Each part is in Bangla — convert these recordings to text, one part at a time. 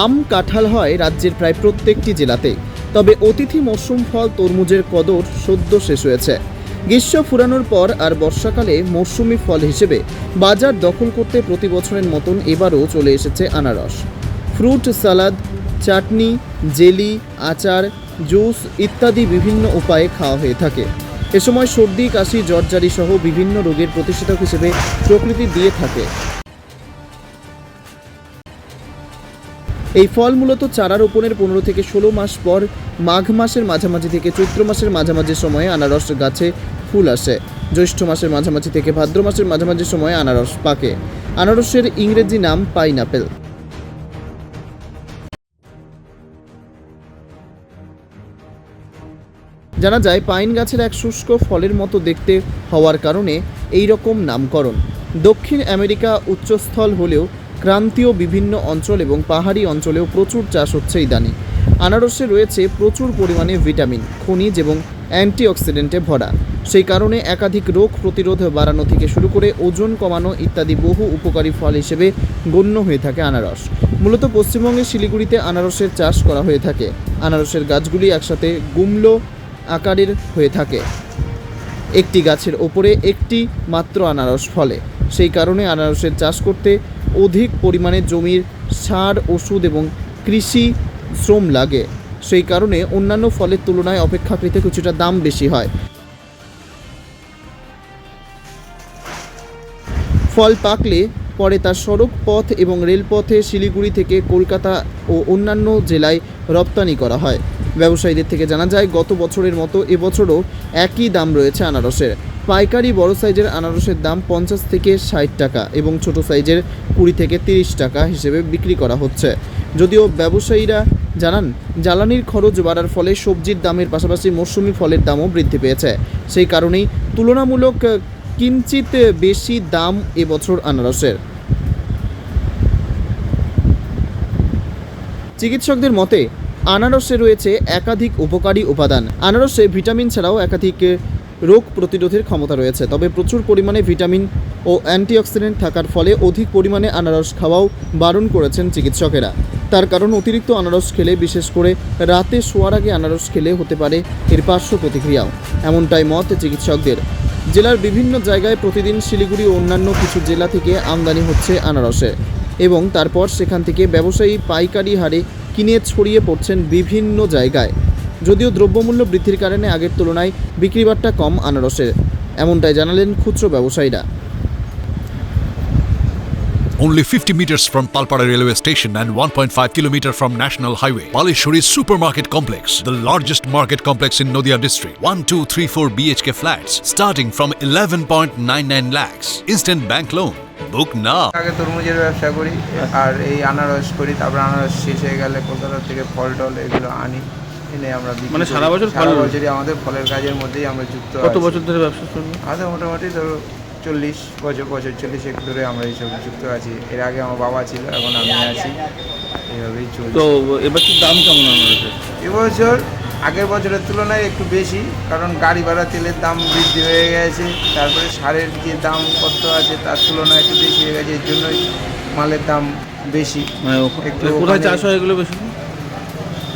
আম, কাঁঠাল হয় রাজ্যের প্রায় প্রত্যেকটি জেলাতে। তবে অতিথি মরশুম ফল তরমুজের কদর সদ্য শেষ হয়েছে। গ্রীষ্ম ফুরানোর পর আর বর্ষাকালে মরশুমি ফল হিসেবে বাজার দখল করতে প্রতি বছরের মতন এবারও চলে এসেছে আনারস। ফ্রুট, সালাদ, চাটনি, জেলি, আচার, জুস ইত্যাদি বিভিন্ন উপায়ে খাওয়া হয়ে থাকে। এ সময় সর্দি, কাশি জ্বরজারি সহ বিভিন্ন রোগের প্রতিষেধক হিসেবে প্রকৃতি দিয়ে থাকে। এই ফল মূলত চারা রোপণের পনেরো থেকে ষোলো মাস পর মাঘ মাসের মাঝামাঝি থেকে চৈত্র মাসের মাঝামাঝি সময়ে আনারস গাছে ফুল আসে। জ্যৈষ্ঠ মাসের মাঝামাঝি থেকে ভাদ্র মাসের মাঝামাঝি সময়ে আনারস পাকে। আনারসের ইংরেজি নাম পাইনাপেল। জানা যায়, পাইন গাছের এক শুষ্ক ফলের মতো দেখতে হওয়ার কারণে এই রকম নামকরণ। দক্ষিণ আমেরিকা উচ্চস্থল হলেও ক্রান্তীয় বিভিন্ন অঞ্চল এবং পাহাড়ি অঞ্চলেও প্রচুর চাষ হচ্ছে ইদানিং। আনারসে রয়েছে প্রচুর পরিমাণে ভিটামিন, খনিজ এবং অ্যান্টিঅক্সিডেন্টে ভরা। সেই কারণে একাধিক রোগ প্রতিরোধ বাড়ানো থেকে শুরু করে ওজন কমানো ইত্যাদি বহু উপকারী ফল হিসেবে গণ্য হয়ে থাকে আনারস। মূলত পশ্চিমবঙ্গের শিলিগুড়িতে আনারসের চাষ করা হয়ে থাকে। আনারসের গাছগুলি একসাথে গুমলো আকারের হয়ে থাকে। একটি গাছের ওপরে একটি মাত্র আনারস ফলে। সেই কারণে আনারসের চাষ করতে অধিক পরিমাণে জমির সার, ওষুধ এবং কৃষি শ্রম লাগে। সেই কারণে অন্যান্য ফলের তুলনায় অপেক্ষাকৃত কিছুটা দাম বেশি হয়। ফল পাকলে পরে তার সড়ক পথ এবং রেলপথে শিলিগুড়ি থেকে কলকাতা ও অন্যান্য জেলায় রপ্তানি করা হয়। ব্যবসায়ীদের থেকে জানা যায়, গত বছরের মতো এবছরও একই দাম রয়েছে আনারসের। পাইকারি বড় সাইজের আনারসের দাম পঞ্চাশ থেকে ষাট টাকা এবং ছোট সাইজের কুড়ি থেকে তিরিশ টাকা হিসেবে বিক্রি করা হচ্ছে। যদিও ব্যবসায়ীরা জানান, জ্বালানির খরচ বাড়ার ফলে সবজির দামের পাশাপাশি মৌসুমি ফলের দামও বৃদ্ধি পেয়েছে। সেই কারণেই তুলনামূলক কিঞ্চিত বেশি দাম এবছর আনারসের। চিকিৎসকদের মতে, আনারসে রয়েছে একাধিক উপকারী উপাদান। আনারসে ভিটামিন ছাড়াও একাধিক রোগ প্রতিরোধের ক্ষমতা রয়েছে। তবে প্রচুর পরিমাণে ভিটামিন ও অ্যান্টিঅক্সিডেন্ট থাকার ফলে অধিক পরিমাণে আনারস খাওয়াও বারণ করেছেন চিকিৎসকেরা। তার কারণ অতিরিক্ত আনারস খেলে, বিশেষ করে রাতে শোয়ার আগে আনারস খেলে হতে পারে এর পার্শ্ব প্রতিক্রিয়াও। এমনটাই মত চিকিৎসকদের। জেলার বিভিন্ন জায়গায় প্রতিদিন শিলিগুড়ি ও অন্যান্য কিছু জেলা থেকে আমদানি হচ্ছে আনারসে এবং তারপর সেখান থেকে ব্যবসায়ী পাইকারি হারে কিনে ছড়িয়ে পড়ছেন বিভিন্ন জায়গায়। যদিও দ্রব্যমূল্য বৃদ্ধির কারণে আগের তুলনায় বিক্রিবাট্টা কম আনারসের এমনটাই জানালেন খুচরো ব্যবসায়ীরা Only 50 meters from Palpara railway station and 1.5 kilometer from National Highway. Palishuri Supermarket Complex, the largest market complex in Noida district. 1, 2, 3, 4 BHK flats starting from 11.99 lakhs. Instant bank loan. Book now. আগে তরমুজের ব্যবসা করি আর এই আনারস করি তারপর আনারস শেষ হয়ে গেলে কলকাতা থেকে ফল টল এগুলো আনি এনে আমরা মানে সারা বছর ফল- বছরই আমাদের ফলের কাজের মধ্যেই আমরা যুক্ত কত বছর ধরে ব্যবসা করবে আমাদের মোটামুটি ধরো চল্লিশ বছর বছর চল্লিশ এক ধরে আমরা এইসব যুক্ত আছি। এর আগে আমার বাবা ছিল এখন আমি আছি। এইভাবেই চলছে। তো এবার কি দাম কেমন এবছর আগের বছরের তুলনায় একটু বেশি কারণ গাড়ি ভাড়া তেলের দাম বৃদ্ধি হয়ে গেছে। তারপরে সারের যে দাম কত আছে তার তুলনায় একটু বেশি হয়ে গেছে। এর জন্যই মালের দাম বেশি। মানে একটু কোথায় চাষ হয় এগুলো বেশি?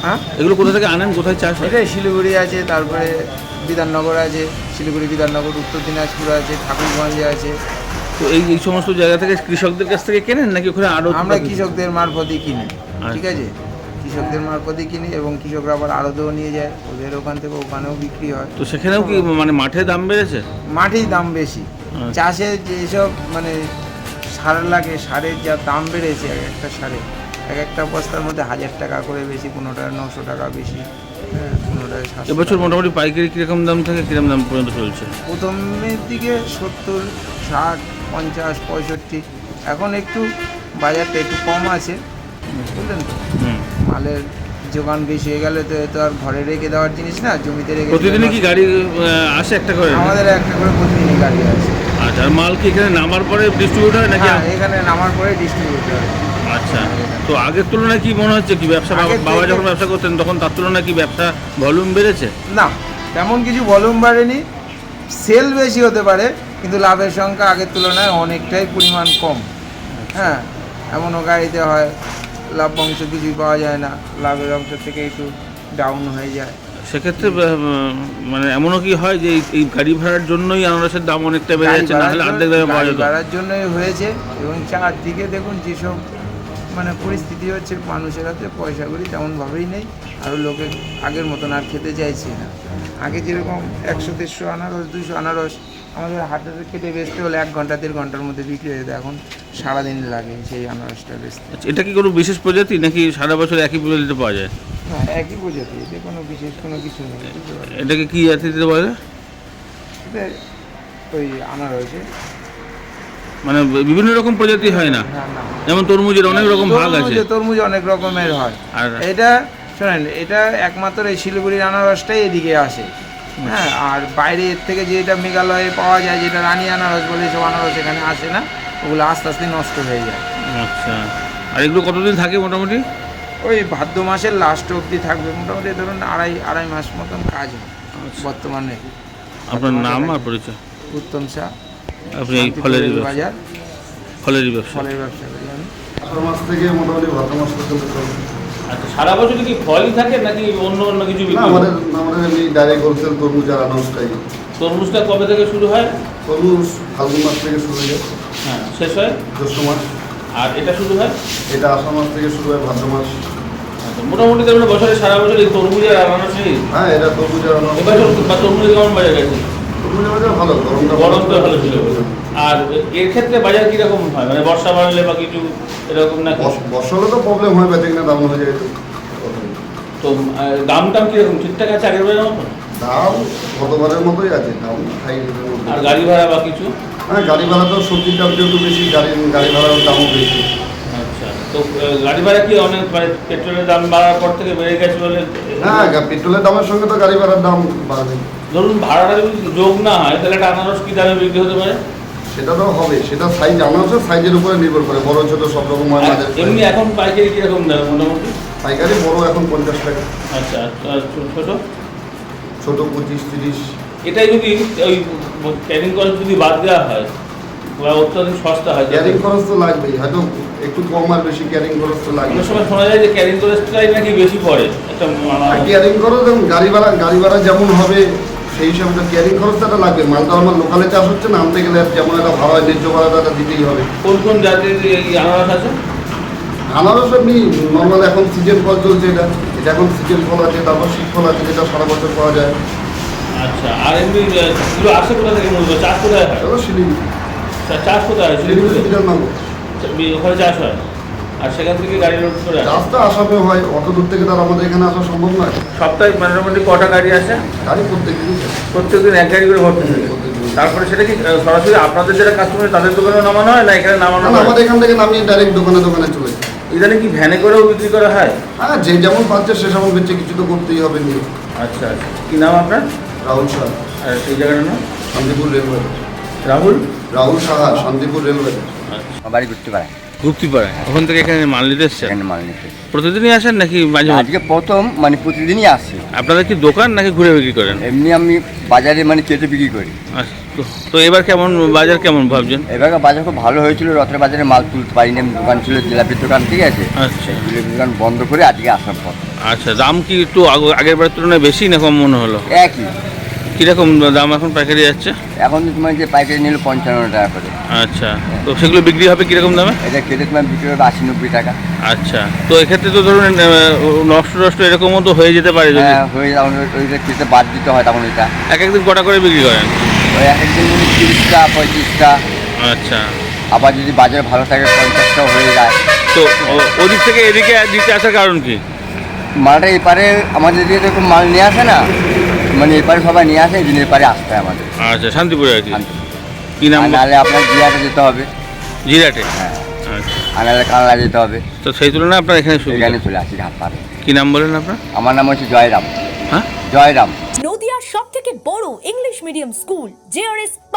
হ্যাঁ? এগুলো কোথা থেকে আনেন? কোথায় চাষ হয়? এটাই শিলিগুড়ি আছে তারপরে বিধাননগর আছে শিলিগুড়ি বিধাননগর উত্তর দিনাজপুর আছে ঠাকুরগঞ্জে আছে। তো এই এই সমস্ত জায়গা থেকে কৃষকদের কাছ থেকে কেনেন নাকি ওখানে আরও আমরা কৃষকদের মারফতই কিনি আচ্ছা। ঠিক আছে? কৃষকদের মারফতই কিনি এবং কৃষকরা আবার আড়তেও নিয়ে যায় ওদের ওখান থেকে ওখানেও বিক্রি হয়। তো সেখানেও কি মানে মাঠে দাম বেড়েছে? মাঠেই দাম বেশি। আচ্ছা। চাষে যেসব মানে সার লাগে সারের যা দাম বেড়েছে এক একটা সারে। এক একটা বস্তার মধ্যে হাজার টাকা করে বেশি কোনোটা নশো টাকা বেশি হ্যাঁ। কোনোটায় এবছর মোটামুটি পাইকারি কীরকম দাম থেকে কীরকম দাম পর্যন্ত চলছে? প্রথমের দিকে সত্তর ষাট পঞ্চাশ পঁয়ষট্টি এখন একটু বাজারটা একটু কম আছে বুঝলেন তো? হুম। মালের যোগান বেশি হয়ে গেলে তো তো আর ঘরে রেখে দেওয়ার জিনিস না জমিতে রেখে প্রতিদিনই দিলে কি গাড়ি আসে একটা করে? আমাদের একটা করে প্রতিদিনই গাড়ি আছে আচ্ছা আর মাল কি এখানে নামার পরে ডিস্ট্রিবিউট হয় নাকি হ্যাঁ এখানে নামার পরে ডিস্ট্রিবিউট হয়। আচ্ছা। তো আগের তুলনায় কি মনে হচ্ছে কি ব্যবসা বাবা- যখন ব্যবসা করতেন তখন তার তুলনায় কি ব্যবসা ভলিউম বেড়েছে? না তেমন কিছু ভলিউম বাড়েনি। সেল বেশি হতে পারে কিন্তু লাভের সংখ্যা আগের তুলনায় অনেকটাই পরিমাণ কম। হ্যাঁ এমনও গাড়িতে হয় লাভ অংশ কিছুই পাওয়া যায় না লাভের অংশ থেকে একটু ডাউন হয়ে যায়। সেক্ষেত্রে মানে এমনও কি হয় যে এই- গাড়ি ভাড়ার জন্যই আনারসের দাম অনেকটা বেড়ে যাচ্ছে? না হলে অর্ধেক দামে পাওয়া যেত। ভাড়ার জন্যই হয়েছে এবং চারদিকে দেখুন যেসব মানে পরিস্থিতি হচ্ছে মানুষের হাতে পয়সা করি তেমনভাবেই নেই আর লোকে আগের মতন আর খেতে চাইছে না। আগে যেরকম একশো দেড়শো আনারস দুশো আনারস আমাদের হাটে কেটে বেচতে হলে এক ঘণ্টা দেড় ঘণ্টার মধ্যে বিক্রি হয়ে যেত এখন সারাদিন লাগে সেই আনারসটা বেচতে। আচ্ছা, এটা কি কোনো বিশেষ প্রজাতি নাকি সারা বছর একই প্রজাতিতে পাওয়া যায়? না একই বোঝাতে এতে কোনো বিশেষ কোনো কিছু নেই? এটাকে কি জাতিতে পাওয়া যায়? ওই আনারসে। মানে বিভিন্ন রকম প্রজাতি হয় না না যেমন তরমুজের অনেক রকম ভাগ আছে। তরমুজে- অনেক রকমের হয়। আর এটা শোনেন এটা একমাত্র এই শিলিগুড়ির আনারসটাই এদিকে আসে। হ্যাঁ আর বাইরে এর থেকে যেটা মেঘালয়ে পাওয়া যায় যেটা রানী আনারস বলে সব আনারস এখানে আসে না ওগুলো আস্তে আস্তে নষ্ট হয়ে যায়। আচ্ছা। আর এগুলো কতদিন থাকে মোটামুটি? ওই ভাদ্র মাসের লাস্ট অবধি থাকবে। মোটামুটি ধরুন আড়াই আড়াই মাস মতন কাজ হয় বর্তমানে। আপনার নাম আর পরিচয়? উত্তম শাহ আপনি ফলের ব্যবসা। বাজার। ফলেরই ব্যবসা। ফলের ব্যবসা। করি মাস থেকে মোটামুটি ভাদ্র মাস পর্যন্ত চলে আচ্ছা সারা বছর কি ফলই থাকে নাকি অন্য অন্য কিছু না আমাদের আমাদের এমনি ডাইরেক্ট হোলসেল তরমুজ আর আনারসটাই তরমুজটা কবে থেকে শুরু হয়? তরমুজ ফাল্গুন মাস থেকে শুরু হয়ে। হ্যাঁ শেষ হয়? জ্যৈষ্ঠ মাস। আর এটা শুরু হয়? এটা আষাঢ় মাস থেকে শুরু হয় ভাদ্র মাস। আচ্ছা, মোটামুটি মানে বছরে সারা বছর এই তরমুজের আনারসই হ্যাঁ এটা তরমুজ আর আনারস। এবছর তরমুজের কেমন বাজার গেছে? তরমুজের বাজার ভালো গরমটা গরমটা ভালো ছিল। আর এর ক্ষেত্রে বাজার কীরকম হয়? মানে বর্ষা বাড়লে বা কিছু এরকম না বর্ষ- হলে তো প্রবলেম হয় বেঁচে কিনা দাম হয়ে যায় তো দাম টাম কীরকম? ঠিকঠাক আছে আগের বারের মতো দাম গতবারের মতোই আছে দাম হাই আর গাড়ি ভাড়া বা কিছু? হ্যাঁ গাড়ি ভাড়া তো সবজির দাম যেহেতু বেশি গাড়ি গাড়ি ভাড়ার দামও বেশি। আচ্ছা তো গাড়ি ভাড়া কি অনেক মানে পেট্রোলের দাম বাড়ার পর থেকে বেড়ে গেছে বলে? হ্যাঁ পেট্রোলের দামের সঙ্গে তো গাড়ি ভাড়ার দাম বাড়বে। ধরুন ভাড়াটা যদি যোগ না হয় তাহলে একটা আনারস কি দামে বিক্রি হতে পারে? সেটা তো হবে সেটা সাইজ আনারসের সাইজের উপরে নির্ভর করে। বড় ছোট সব রকম হয় এমনি এখন পাইকারি কীরকম দাম মোটামুটি? পাইকারি বড় এখন পঞ্চাশ টাকা। আচ্ছা ছোট? ছোট পঁচিশ তিরিশ। এটাই যদি ওই ক্যারিং খরচ যদি বাদ দেওয়া হয় বা অত্যাধিক সস্তা হয় ক্যারিং খরচ তো লাগবেই হয়তো একটু কম আর বেশি ক্যারিং খরচ তো লাগবে। অনেক সময় শোনা যায় যে ক্যারিং খরচটাই নাকি বেশি পড়ে একটা। ক্যারিং খরচ গাড়ি ভাড়া গাড়ি ভাড়া যেমন হবে সেই হিসাবে তো ক্যারিং খরচটা লাগবে। মালটা আমার লোকালে চাষ হচ্ছে না আনতে গেলে যেমন একটা ভাড়া হয় ন্যায্য ভাড়াটা দিতেই হবে। কোন কোন জাতির এই আনারস আছে? আনারস এমনি নর্মাল এখন সিজন ফল চলছে এটা। এটা এখন সিজন ফল আছে তারপর শীত ফল আছে যেটা সারা বছর পাওয়া যায়। আচ্ছা আর এমনি এগুলো আসে কোথা থেকে মূলত? চাষ কোথায় হয়? শিলিগুড়ি। চাষ কোথায় হয়? শিলিগুড়ি? ওখানে চাষ হয়? আর সেখান থেকে গাড়ি লোড করে আসে। চাষ তো আসামে হয় অত দূর থেকে তার আমাদের এখানে আসা সম্ভব নয়। সপ্তাহে মোটামুটি কটা গাড়ি আসে? গাড়ি প্রত্যেক দিনই যায়। প্রত্যেকদিন এক গাড়ি করে ভর্তি থাকে। তারপরে সেটা কি সরাসরি আপনাদের যারা কাস্টমার তাদের দোকানেও নামানো হয় না এখানে নামানো হয়? আমাদের এখান থেকে নামিয়ে ডাইরেক্ট দোকানে দোকানে চলে ইদানিং কি ভ্যানে করেও বিক্রি করা হয়? হ্যাঁ যে যেমন পাচ্ছে সে সেমন বেচে কিছু তো করতেই হবে নিয়ে। আচ্ছা আচ্ছা। কী নাম আপনার? রাহুল শাহ। আর সেই জায়গাটার নাম? শান্তিপুর রেলওয়ে। রাহুল? রাহুল সাহা শান্তিপুর রেলওয়ে। আচ্ছা। বাড়ি করতে পারে গুপ্তিপাড়ায়। ওখান থেকে এখানে মাল নিতে এসছেন? সেখানে মাল নিতে প্রতিদিনই আসেন নাকি মাঝে মাঝে? আজকে প্রথম মানে প্রতিদিনই আসি। আপনাদের কি দোকান নাকি ঘুরে বিক্রি করেন? এমনি আমি বাজারে মানে কেটে বিক্রি করি। আচ্ছা, তো- এবার কেমন বাজার কেমন ভাবছেন? এবার বাজার খুব ভালো হয়েছিল রথের বাজারে মাল তুলতে পারিনি। আমি দোকান ছিল জিলাপির দোকান ঠিক আছে? আচ্ছা। জিলাপির দোকান বন্ধ করে আজকে আসার পর আচ্ছা দাম কি একটু আগ- আগের বারের তুলনায় বেশি না কম মনে হলো? একই। কীরকম দাম এখন পাইকারি যাচ্ছে? এখন তো তোমার যে পাইকারি নিল পঞ্চান্ন টাকা করে। আচ্ছা তো সেগুলো বিক্রি হবে কীরকম দামে? এটা কেটে তোমার বিক্রি হবে? আশি নব্বই টাকা। আচ্ছা তো এক্ষেত্রে তো ধরুন নষ্ট নষ্ট এরকমও তো হয়ে যেতে পারে যদি। হ্যাঁ হয়ে যাবে। ওইটা কেটে বাদ দিতে হয় তখন ওইটা এক একদিন কটা করে বিক্রি করেন? ওই এক একদিন তিরিশটা পঁয়ত্রিশটা। আচ্ছা। আবার যদি বাজার ভালো থাকে পঞ্চাশটাও হয়ে যায়। তো ওদিক থেকে এদিকে দিতে আসার কারণ কি? মালটা এপারে আমাদের দিকে তো মাল নিয়ে আসে না। মানে এপারে সবাই নিয়ে আসে এই দিনের পারে আসতে হয় আমাদের। আচ্ছা শান্তিপুরে আর কি? কি নাম? আর নাহলে আপনার জিয়াতে যেতে হবে। জিরাটে? হ্যাঁ। আচ্ছা। আর নাহলে কানলা যেতে হবে। তো সেই তুলনায় আপনার এখানে সুবিধা। এখানে চলে আসি ঘাট পারে কি নাম বলেন আপনার? আমার নাম হচ্ছে জয়রাম। হ্যাঁ? জয়রাম। নদিয়ার সব থেকে বড় English medium school JRS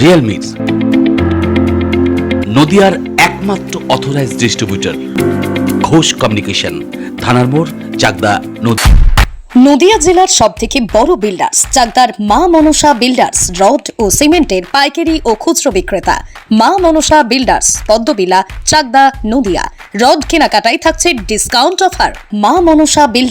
Realme নদিয়ার একমাত্র অথরাইজ ডিস্ট্রিবিউটর ঘোষ কমিউনিকেশন, থানার মোড়, চাকদা নদী। নদিয়া জেলার সব থেকে বড় বিল্ডার্স চাকদার মা মনসা বিল্ডার্স রড ও সিমেন্টের পাইকারি ও খুচরো বিক্রেতা। মা মনসা বিল্ডার্স পদ্মবিলা, চাকদা নদিয়া। রড কেনাকাটায় থাকছে ডিসকাউন্ট অফার মা মনসা বিল্ডার্স